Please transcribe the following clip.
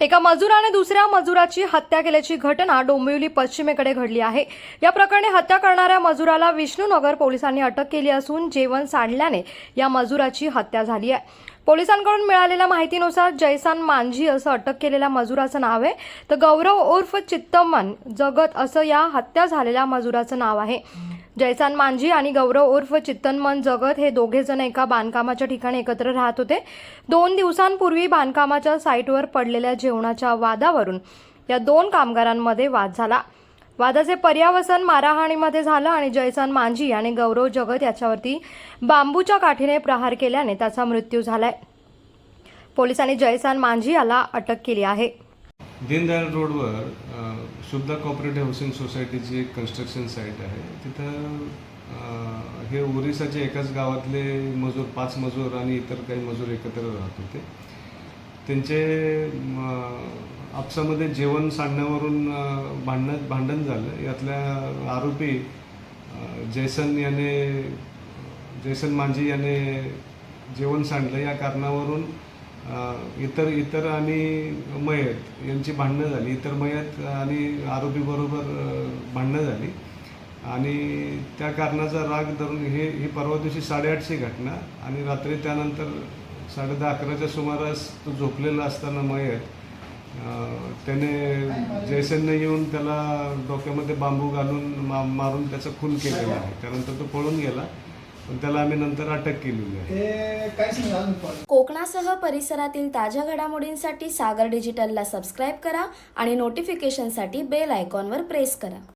एका मजुराने दुसऱ्या मजुराची हत्या केल्याची घटना डोंबिवली पश्चिमेकडे घडली आहे. या प्रकरणी हत्या करणाऱ्या मजुराला विष्णुनगर पोलिसांनी अटक केली असून जेवण सांडल्याने या मजुराची हत्या झाली आहे. पोलिसांकडून मिळालेल्या माहितीनुसार जयसान मांझी असं अटक केलेल्या मजुराचं नाव आहे. तर गौरव उर्फ चित्तमन जगत असं या हत्या झालेल्या मजुराचं नाव आहे. जयसान मांझी आणि गौरव उर्फ चित्तनमन जगत हे दोघे जण एका बांधकामाच्या ठिकाणी एकत्र राहत होते. दोन दिवसांपूर्वी बांधकामाच्या साईटवर पडलेल्या जेवणाच्या वादावरून या दोन कामगारांमध्ये वाद झाला. वादाचे पर्यावसन मारहाणीमध्ये झालं आणि जयसान मांझी आणि गौरव जगत याच्यावरती बांबूच्या काठीने प्रहार केल्याने त्याचा मृत्यू झालाय. पोलिसांनी जयसान मांझी याला अटक केली आहे. दीनदयाल रोडवर शुभदा कॉपरेटिव्ह हाऊसिंग सोसायटीची एक कन्स्ट्रक्शन साईट आहे. तिथं हे ओरिसाचे एकाच गावातले मजूर पाच मजूर आणि इतर काही मजूर एकत्र राहत होते. त्यांचे आपसामध्ये जेवण सांडण्यावरून भांडण भांडण झालं. यातल्या आरोपी जयसन याने जयसन मांझी याने जेवण सांडलं. या कारणावरून इतर इतर आणि मयत यांची भांडणं झाली. इतर मयत आणि आरोपीबरोबर भांडणं झाली. आणि त्या कारणाचा राग धरून हे ही परवा दिवशी साडेआठची घटना आणि रात्री त्यानंतर साडे दहा अकराच्या सुमारास तो झोपलेला असताना मयत त्याने जयसेनने येऊन त्याला डोक्यामध्ये बांबू घालून मा मारून त्याचा खून केलेला आहे. त्यानंतर तो पळून गेला. पण त्याला आम्ही नंतर अटक केलेली आहे. कोकणासह परिसरातील ताज्या घडामोडींसाठी सागर डिजिटलला सबस्क्राईब करा आणि नोटिफिकेशनसाठी बेल आयकॉनवर प्रेस करा.